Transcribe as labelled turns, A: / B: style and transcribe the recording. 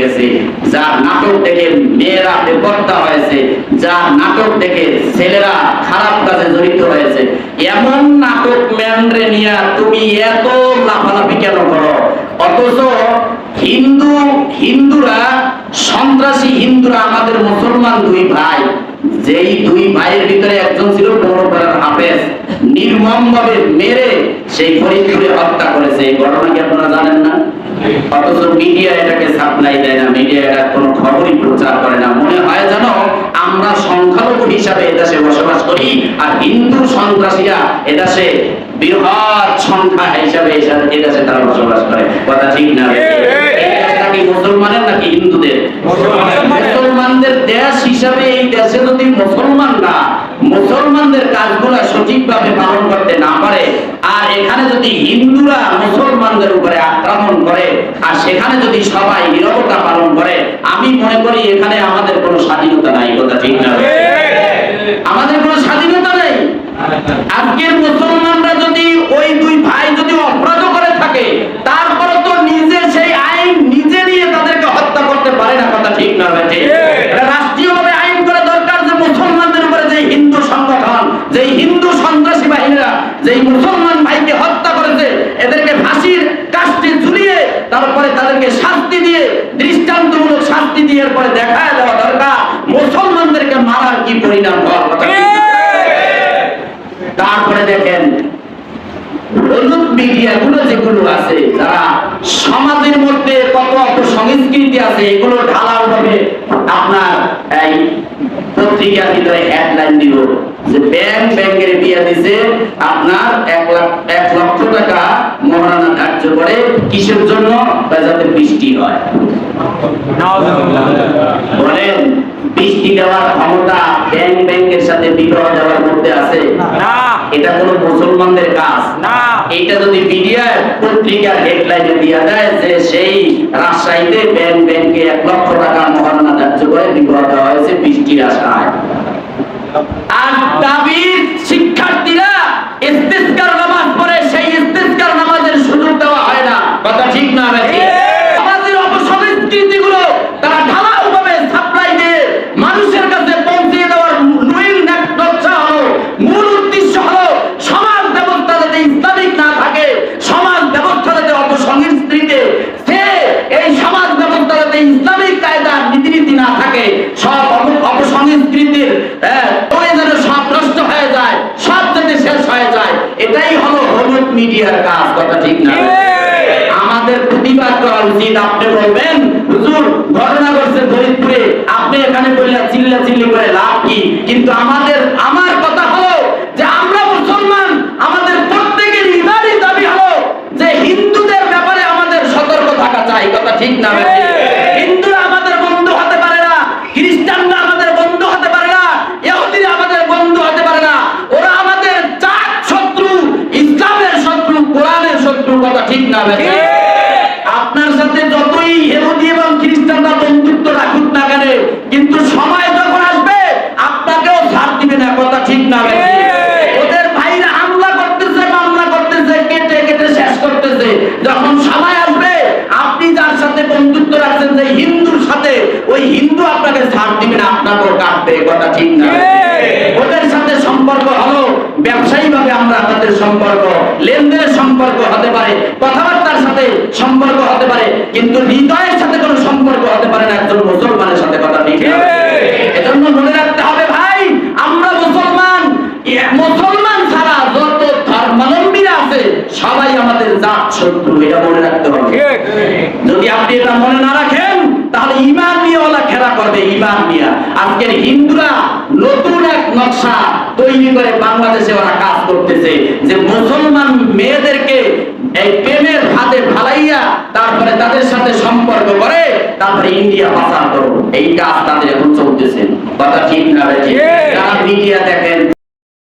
A: গেছে যার নাটক দেখে মেয়েরা বেপর্দা হয়েছে, যার নাটক দেখে ছেলেরা খারাপ কাজে জড়িত হয়েছে। এমন নাটক ম্যানরে নিয়ে তুমি এত লাফালাফি কেন করো? অথচ হিন্দু, হিন্দুরা, সন্ত্রাসী হিন্দুরা আমাদের মুসলমান দুই ভাই, যেই দুই ভাইয়ের ভিতরে একজন ছিল পৌরপাড়ার হাফেজ নির্মম ভাবে মেরে সেই ফরিদপুরে হত্যা করেছে। এই ঘটনা কি আপনারা জানেন না অথচ মিডিয়া এটাকে সাপ্লাই দেয় না মিডিয়া এটা কোনো খবরই প্রচার করে না। মনে হয় যেন আমরা সংখ্যালঘু হিসাবে এদেশে বসবাস করি আর হিন্দু সন্ত্রাসীরা এদেশে বৃহৎ সংখ্যা হিসাবে এদেশে তারা বসবাস করে। কথা ঠিক না? মুসলমানের নাকি হিন্দুদের? মুসলমানদের দেশ হিসাবে এই দেশে যদি মুসলমানরা মুসলমানদের কাজগুলো সঠিকভাবে পালন করতে না পারে আর এখানে যদি হিন্দুরা মুসলমানদের উপরে সেখানে যদি সবাই নিরবতা পালন করে আমি মনে করি এখানে আমাদের কোনো স্বাধীনতা নাই কথা ঠিক না আমাদের কোনো স্বাধীনতা নেই আজকের মুসলমানরা যদি ওই দুই ভাই যদি অপরাধ করে থাকে তারপরে তো নিজে সেই আইন নিজে নিয়ে তাদেরকে হত্যা করতে পারে না কথা ঠিক না ভাই ঠিক? এটা রাষ্ট্রীয়ভাবে আইন করা দরকার যে মুসলমানদের উপরে যে হিন্দু সংগঠন যে হিন্দু সন্ত্রাসী বাহিনীরা যে মুসলমান ভাইকে হত্যা করেছে এদেরকে ফাঁসির কাস্টে ঝুলিয়ে তারপরে তাদেরকে শাস্তি দিয়ে, দৃষ্টান্তমূলক শাস্তি দিয়ে এরপরে দেখায় দেওয়া দরকার। মুসলমানদেরকে মারার কি পরিণাম হওয়ার কথা তারপরে দেখেন যেগুলো আছে সমাজের মধ্যে কত অপসংস্কৃতি আছে, এগুলো ঢালাও ভাবে আপনার এই পত্রিকার ভিতরে হেডলাইন দিল যে ব্যাংক ব্যাংকের বিয়া দিছে, আপনার এক লাখ, এক করে কিসের জন্য? যাতে বৃষ্টি হয়। বলেন বৃষ্টি দেওয়ার ক্ষমতা ব্যাংক ব্যাংকের সাথে বিবাহ দেওয়ার মধ্যে আছে?
B: না।
A: এটা কোনো মুসলমানদের কাজ।
B: না।
A: এটা যদি মিডিয়া পত্রিকার হেডলাইনে দিয়া দেয় যে সেই রাজশাহীতে ব্যাংক ব্যাংকে এক লক্ষ টাকা মহারণা ধার্য করে বিবাহ দেওয়া হয়েছে বৃষ্টির আশায় কথা ঠিক না নাকি সমাজের অপসংস্কৃতিগুলো তারা ঢালাওভাবে সাপ্লাই দিয়ে মানুষের কাছে পৌঁছে দেওয়ার নকশা হলো মূল উদ্দেশ্য হলো সমাজ ব্যবস্থা যাতে ইসলামিক না থাকে সমাজ ব্যবস্থা যাতে অপসংস্কৃতিতে সে এই সমাজ ব্যবস্থা যাতে ইসলামিক কায়দার নীতিনীতি না থাকে সব অপ- অপসংস্কৃতির হ্যাঁ, ওই যেন সব নষ্ট হয়ে যায় সব যাতে শেষ হয়ে যায় এটাই হলো হলুদ মিডিয়ার কাজ কথা ঠিক না আমাদের করা উচিত, আপনি বলবেন, হুজুর, ঘটনা ঘটছে ফরিদপুরে আপনি এখানে বললেন চিল্লা চিল্লি করে লাভ কি? কিন্তু আমাদের, আমার কথা হলো যে আমরা মুসলমান, আমাদের প্রত্যেকের ইমানই দাবি হলো যে হিন্দুদের ব্যাপারে আমাদের সতর্ক থাকা চাই। কথা ঠিক না হিন্দুরা আমাদের বন্ধু হতে পারে না, খ্রিস্টানরা আমাদের বন্ধু হতে পারে না, ইহুদিরা আমাদের বন্ধু হতে পারে না, ওরা আমাদের জাত শত্রু, ইসলামের শত্রু, কোরআনের শত্রু, কথা ঠিক না বেশি? ঠিক না ওদের ভাইরা হামলা করতেছে মামলা করতেছে কেটে কেটে শেষ করতেছে। যখন সময় আসবে আপনি যার সাথে বন্ধুত্ব রাখছেন যে হিন্দুর সাথে ওই হিন্দু আপনাকে ছাড় দিবে না আপনাকেও কাটবে কথা ঠিক না। ওদের সাথে সম্পর্ক হলো ব্যবসায়ী ভাবে আমরা তাদের সম্পর্ক লেনদেনের সম্পর্ক হতে পারে কথাবার্তার সাথে সম্পর্ক হতে পারে কিন্তু হৃদয়ের সাথে কোনো সম্পর্ক হতে পারে না একজন মুসলমানের সাথে কথা ঠিক না এজন্য মনে রাখতে হবে ভাই আমরা মুসলমান এ মুসলমান ছাড়া যত ধর্মাবলম্বীরা আছে সবাই আমাদের জাত শত্রু এটা মনে রাখতে হবে। যদি আপনি এটা মনে না রাখেন তাহলে ইমান নিয়ে ওলা খেলা করবে ইমান নিয়ে। আজকের হিন্দুরা নতুন এক নকশা তৈরি করে বাংলাদেশে ওরা কাজ করতেছে যে মুসলমান মেয়েদেরকে এই প্রেমের হাতে ফালাইয়া তারপরে তাদের সাথে সম্পর্ক করে তারপরে ইন্ডিয়া পাচার করো। এই কাজ তাদের এখন চলতেছে। কথা ঠিক না? যারা মিডিয়া দেখেন